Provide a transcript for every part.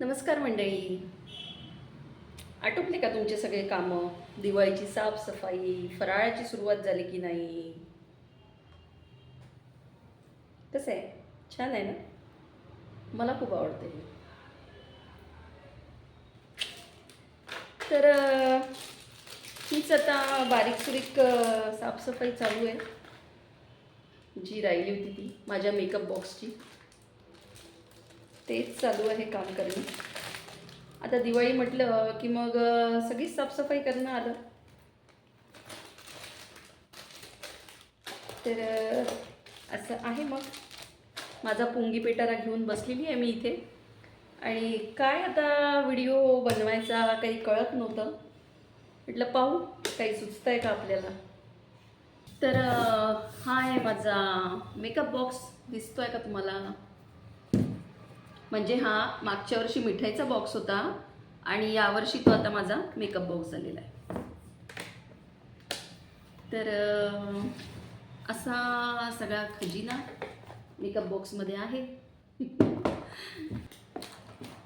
नमस्कार मंडळी. आटोपले का तुमचे सगळे कामं? दिवाळीची साफसफाई फराळाची सुरुवात झाली की नाही? कसं आहे? छान आहे ना? मला खूप आवडते तर हीच आता बारीक सुरीक साफसफाई चालू आहे. जी राहिली होती ती माझ्या मेकअप बॉक्सची तेच चालू आहे काम करणं. आता दिवाळी म्हटलं की मग सगळी सगळीच साफसफाई करणं आलं. तर असं आहे मग. माझा पुंगी पेटारा घेऊन बसलेली आहे मी इथे. आणि काय आता व्हिडिओ बनवायचा काही कळत नव्हतं. म्हटलं पाहू काही सुचतं आहे का आपल्याला? तर हा आहे माझा मेकअप बॉक्स दिसतो आहे का तुम्हाला? म्हणजे हा मागच्या वर्षी मिठाईचा बॉक्स होता आणि यावर्षी तो आता माझा मेकअप बॉक्स झालेला आहे. तर असा सगळा खजिना मेकअप बॉक्समध्ये आहे.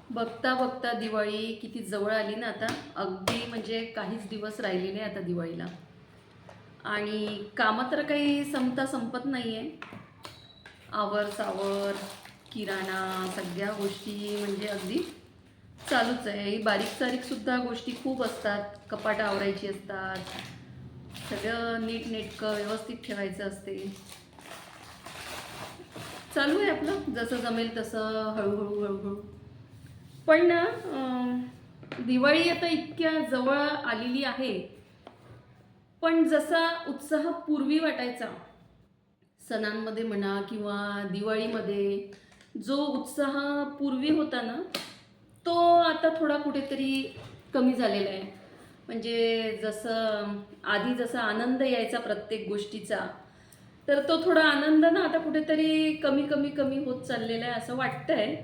बघता बघता दिवाळी किती जवळ आली ना आता. अगदी म्हणजे काहीच दिवस राहिलेले नाही आता दिवाळीला. आणि कामं तर काही संपता संपत नाही आहे आवर सावर किराणा सगळ्या गोष्टी म्हणजे अगदी चालूच आहे. बारीक सारीकसुद्धा गोष्टी खूप असतात. कपाट आवरायची असतात. सगळं नीट नेटकं व्यवस्थित ठेवायचं असते. चालू आहे आपलं. जसं जमेल तसं हळूहळू हळूहळू. पण ना दिवाळी आता इतक्या जवळ आलेली आहे. पण जसा उत्साह पूर्वी वाटायचा सणांमध्ये म्हणा किंवा दिवाळीमध्ये जो उत्साह पूर्वी होता ना तो आता थोडा कुठेतरी कमी झालेला आहे. म्हणजे जसं आधी जसा आनंद यायचा प्रत्येक गोष्टीचा तर तो थोडा आनंद ना आता कुठेतरी कमी कमी कमी होत चाललेला आहे असं वाटतं आहे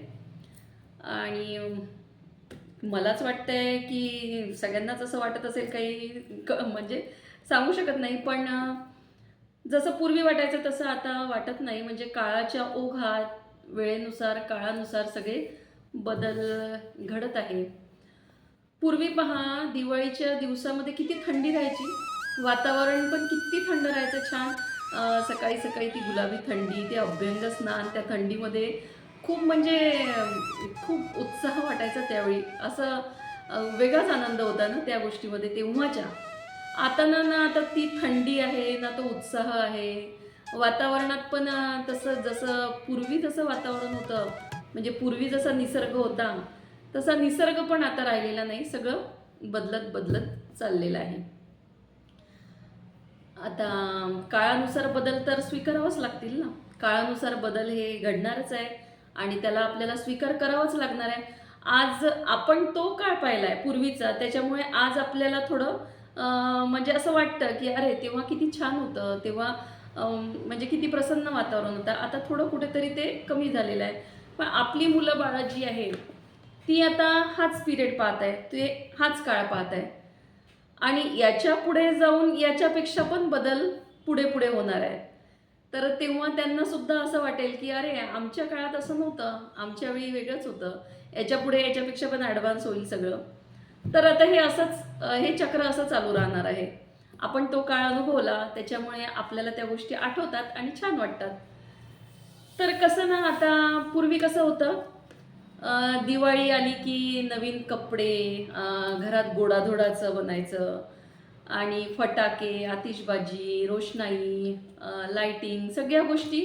आणि मलाच वाटतं आहे की सगळ्यांनाच असं वाटत असेल काही क- म्हणजे सांगू शकत नाही पण जसं पूर्वी वाटायचं तसं आता वाटत नाही. म्हणजे काळाच्या ओघात वेळेनुसार काळानुसार सगळे बदल घडत आहे. पूर्वी पहा दिवाळीच्या दिवसामध्ये किती थंडी राहायची? वातावरण पण किती थंड राहायचं छान. सकाळी सकाळी ती गुलाबी थंडी ते अभ्यंग स्नान त्या थंडीमध्ये खूप म्हणजे खूप उत्साह वाटायचा त्यावेळी. असं वेगळाच आनंद होता ना त्या गोष्टीमध्ये तेव्हाच्या. आता ना ना आता ती थंडी आहे ना तो उत्साह आहे. वातावरणात पण तसं जसं पूर्वी जसं वातावरण होतं. म्हणजे पूर्वी जसा निसर्ग होता तसा निसर्ग पण आता राहिलेला नाही. सगळं बदलत बदलत चाललेलं आहे. आता काळानुसार बदल तर स्वीकारावाच लागतील ना? काळानुसार बदल हे घडणारच आहे आणि त्याला आपल्याला स्वीकार करावाच लागणार आहे. आज आपण तो काळ पाहिला आहे पूर्वीचा. त्याच्यामुळे आज आपल्याला थोडं म्हणजे असं वाटतं की अरे तेव्हा किती छान होतं. तेव्हा म्हणजे किती प्रसन्न वातावरण होतं. आता थोडं कुठेतरी ते कमी झालेलं आहे. पण आपली मुलं बाळा जी आहे ती आता हाच पिरियड पाहत आहे ते हाच काळ पाहत आहे आणि याच्यापुढे जाऊन याच्यापेक्षा पण बदल पुढे पुढे होणार आहे तर तेव्हा त्यांना सुद्धा असं वाटेल की अरे आमच्या काळात असं नव्हतं. आमच्या वेळी वेगळंच होतं. याच्यापुढे याच्यापेक्षा पण ॲडव्हान्स होईल सगळं. तर आता हे असंच हे चक्र असं चालू राहणार आहे. आपण तो काळ अनुभवला त्याच्यामुळे आपल्याला त्या गोष्टी आठवतात आणि छान वाटतात. तर कसं ना आता पूर्वी कसं होतं दिवाळी आली की नवीन कपडे घरात गोडाधोडाचं बनायचं आणि फटाके आतिषबाजी रोषणाई लाईटिंग लाइटिंग सगळ्या गोष्टी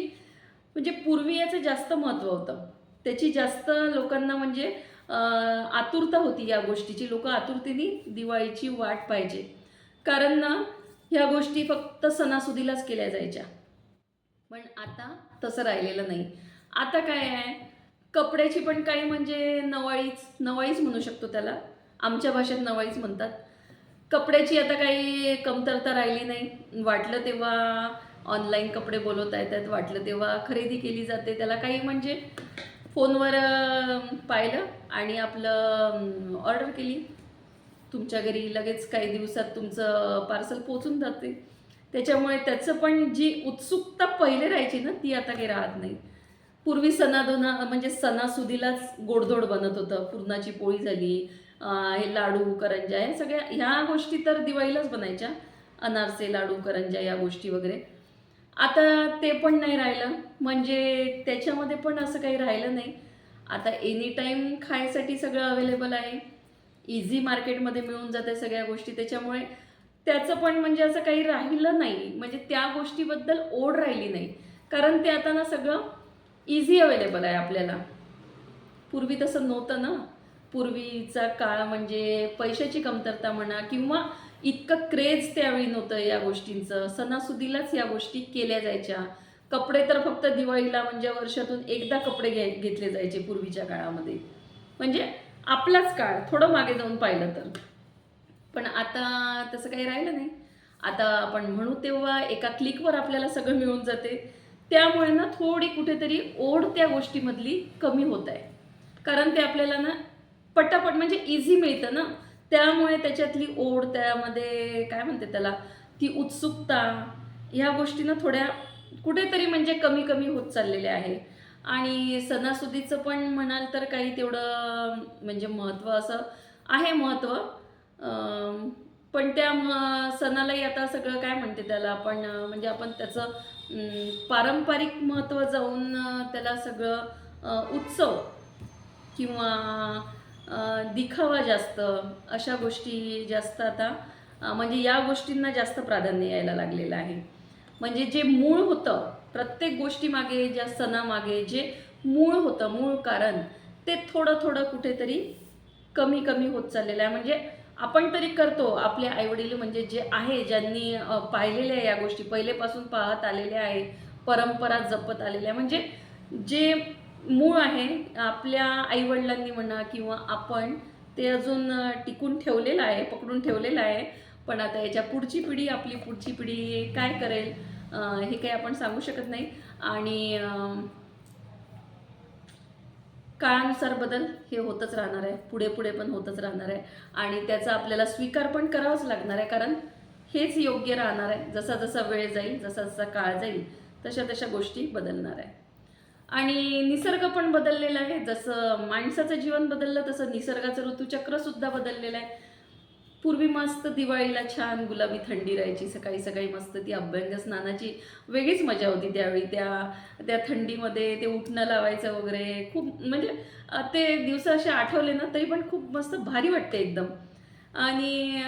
म्हणजे पूर्वी याचं जास्त महत्त्व होतं. त्याची जास्त लोकांना म्हणजे आतुरता होती या गोष्टीची. लोक आतुरतेने दिवाळीची वाट पाहिजे. कारण ना ह्या गोष्टी फक्त सणासुदीलाच केल्या जायच्या. पण आता तसं राहिलेलं नाही. आता काय आहे? कपड्याची पण काही म्हणजे नवाळीच नवाळीच म्हणू शकतो त्याला. आमच्या भाषेत नवाळीच म्हणतात. कपड्याची आता काही कमतरता राहिली नाही. वाटलं तेव्हा ऑनलाईन कपडे बोलवता येतात वाटलं तेव्हा खरेदी केली जाते. त्याला काही म्हणजे फोनवर पाहिलं आणि आपलं ऑर्डर केली. तुमच्या घरी लगेच काही दिवसात तुमचं पार्सल पोचून जाते. त्याच्यामुळे त्याचं पण जी उत्सुकता पहिले राहायची ना ती आता काही राहत नाही. पूर्वी सणादोना म्हणजे सणासुदीलाच गोडधोड बनत होतं. पुरणाची पोळी झाली हे लाडू करंजा या सगळ्या ह्या गोष्टी तर दिवाळीलाच बनायच्या. अनारसे लाडू करंजा या गोष्टी वगैरे. आता ते पण नाही राहिलं. म्हणजे त्याच्यामध्ये पण असं काही राहिलं नाही. आता एनी टाईम खायसाठी सगळं अवेलेबल आहे. इझी मार्केटमध्ये मिळून जाते सगळ्या गोष्टी. त्याच्यामुळे त्याचं पण म्हणजे असं काही राहिलं नाही. म्हणजे त्या गोष्टीबद्दल ओढ राहिली नाही. कारण ते आता ना सगळं इझी अवेलेबल आहे आपल्याला. पूर्वी तसं नव्हतं ना. पूर्वीचा काळ म्हणजे पैशाची कमतरता म्हणा किंवा इतकं क्रेज त्यावेळी नव्हतं या गोष्टींचं. सणासुदीलाच या गोष्टी केल्या जायच्या. कपडे तर फक्त दिवाळीला म्हणजे वर्षातून एकदा कपडे घे घेतले जायचे पूर्वीच्या काळामध्ये. म्हणजे आपलाच काळ थोडं मागे जाऊन पाहिलं तर. पण आता तसं काही राहिलं नाही. आता आपण म्हणू तेव्हा एका क्लिकवर आपल्याला सगळं मिळून जाते. त्यामुळे ना थोडी कुठेतरी ओढ त्या गोष्टीमधली कमी होत आहे. कारण ते आपल्याला ना पटापट म्हणजे इझी मिळतं ना. त्यामुळे त्याच्यातली ओढ त्यामध्ये काय म्हणते त्याला ती उत्सुकता ह्या गोष्टींना थोड्या कुठेतरी म्हणजे कमी कमी होत चाललेल्या आहे. आणि सणासुदीचं पण म्हणाल तर काही तेवढं म्हणजे महत्त्व असं आहे महत्त्व. पण त्या म सणालाही आता सगळं काय म्हणते त्याला आपण म्हणजे आपण त्याचं पारंपरिक महत्त्व जाऊन त्याला सगळं उत्सव किंवा दिखावा जास्त अशा गोष्टी जास्त आता म्हणजे या गोष्टींना जास्त प्राधान्य यायला लागलेलं आहे. म्हणजे जे मूळ होतं प्रत्येक गोष्टीमागे ज्या सणामागे जे मूळ होतं मूळ कारण ते थोडं थोडं कुठेतरी कमी कमी होत चाललेलं आहे. म्हणजे आपण तरी करतो आपले आईवडील म्हणजे जे आहे ज्यांनी पाहिलेले पाहिलेल्या आहे या गोष्टी पहिलेपासून पाहत आलेल्या आहे परंपरा जपत आलेल्या आहे म्हणजे जे मूळ आहे आपल्या आईवडिलांनी म्हणा किंवा आपण ते अजून टिकून ठेवलेलं आहे पकडून ठेवलेलं आहे. पण आता याच्या पुढची पिढी आपली पुढची पिढी काय करेल? हे काही आपण सांगू शकत नाही. आणि काळानुसार बदल हे होतच राहणार आहे. पुढे पुढे पण होतच राहणार आहे. आणि त्याचा आपल्याला स्वीकार पण करावाच लागणार आहे कारण हेच योग्य राहणार आहे. जसा जसा वेळ जाईल जसा जसा काळ जाईल तशा तशा गोष्टी बदलणार आहे. आणि निसर्ग पण बदललेला आहे. जसं माणसाचं जीवन बदललं तसं निसर्गाचं ऋतुचक्रसुद्धा बदललेलं आहे. पूर्वी मस्त दिवाळीला छान गुलाबी थंडी राहायची सकाळी सकाळी मस्त ती अभ्यंग स्नानाची वेगळीच मजा होती त्यावेळी. त्या त्या थंडीमध्ये ते उठणं लावायचं वगैरे खूप म्हणजे ते दिवस असे आठवले ना तरी पण खूप मस्त भारी वाटते एकदम. आणि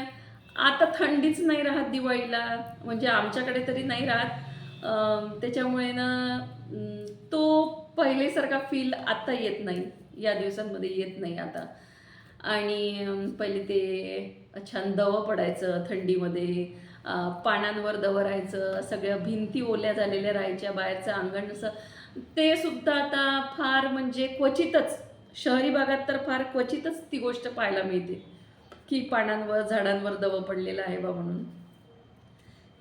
आता थंडीच नाही राहत दिवाळीला म्हणजे आमच्याकडे तरी नाही राहत. त्याच्यामुळे ना तो पहिलेसारखा फील आत्ता येत नाही या दिवसांमध्ये येत नाही आता. आणि पहिले ते छान दव पडायचं थंडीमध्ये पानांवर दवरायचं राहायचं सगळ्या भिंती ओल्या झालेल्या राहायच्या बाहेरचं अंगण असं ते सुद्धा आता फार म्हणजे क्वचितच शहरी भागात तर फार क्वचितच ती गोष्ट पाहायला मिळते की पानांवर झाडांवर दव पडलेलं आहे बा म्हणून.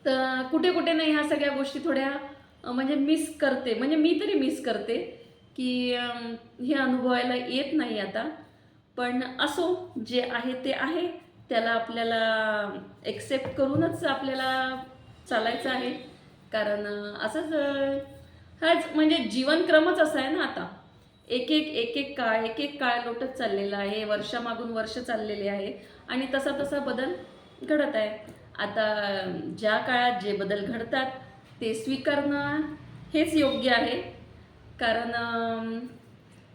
तर कुठे कुठे नाही ह्या सगळ्या गोष्टी थोड्या म्हणजे मिस करते म्हणजे मी तरी मिस करते की हे अनुभवायला येत नाही आता पण असो जे आहे ते आहे. त्याला आपल्याला एक्सेप्ट करूनच आपल्याला चालायचं आहे. कारण असंच हाच म्हणजे जीवनक्रमच असा आहे ना आता. एक एक एक एक काळ एक एक काळ लोटत चाललेला आहे. वर्षामागून वर्ष चाललेले आहे. आणि तसा तसा बदल घडत आहे. आता ज्या काळात जे बदल घडतात ते स्वीकारणं हेच योग्य आहे. कारण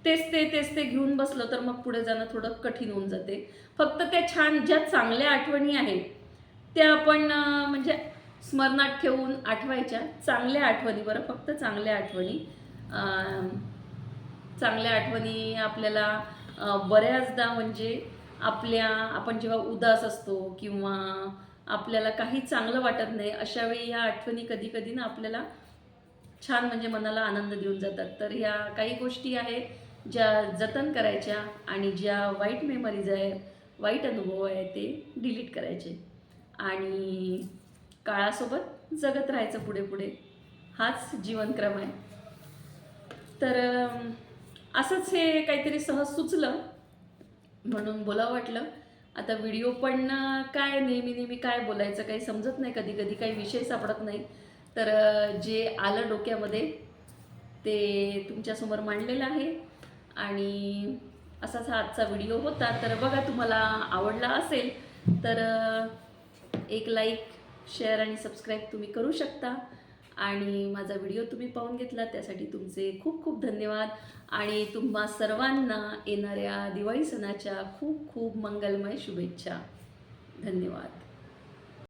तेच ते तेच ते घेऊन बसलं तर मग पुढे जाणं थोडं कठीण होऊन जाते. फक्त त्या छान ज्या चांगल्या आठवणी आहेत त्या आपण म्हणजे स्मरणात ठेवून आठवायच्या. चांगल्या आठवणी बरं फक्त चांगल्या आठवणी. चांगल्या आठवणी आपल्याला बऱ्याचदा म्हणजे आपल्या आपण जेव्हा उदास असतो किंवा आपल्याला काही चांगलं वाटत नाही अशावेळी या ह्या आठवणी कधी कधी ना आपल्याला छान म्हणजे मनाला आनंद देऊन जातात. तर ह्या काही गोष्टी आहेत ज्या जतन करायच्या आणि ज्या वाईट मेमरीज आहे वाईट अनुभव आहे ते डिलीट करायचे. आणि काळासोबत जगत राहायचं पुढे पुढे. हाच जीवनक्रम आहे. तर असंच हे काहीतरी सहज सुचलं म्हणून बोलावं वाटलं. आता व्हिडिओ पण काय नेहमी नेहमी काय बोलायचं काही समजत नाही. कधी कधी काही विषय सापडत नाही. तर जे आलं डोक्यामध्ये ते तुमच्यासमोर मांडलेलं आहे. आणि असाच हा आजचा व्हिडिओ होता. तर बघा तुम्हाला आवडला असेल तर एक लाईक शेअर आणि सबस्क्राईब तुम्ही करू शकता. आणि माझा व्हिडिओ तुम्ही पाहून घेतला त्यासाठी तुमचे खूप खूप धन्यवाद. आणि तुम्हा सर्वांना येणाऱ्या दिवाळी सणाच्या खूप खूप मंगलमय शुभेच्छा. धन्यवाद.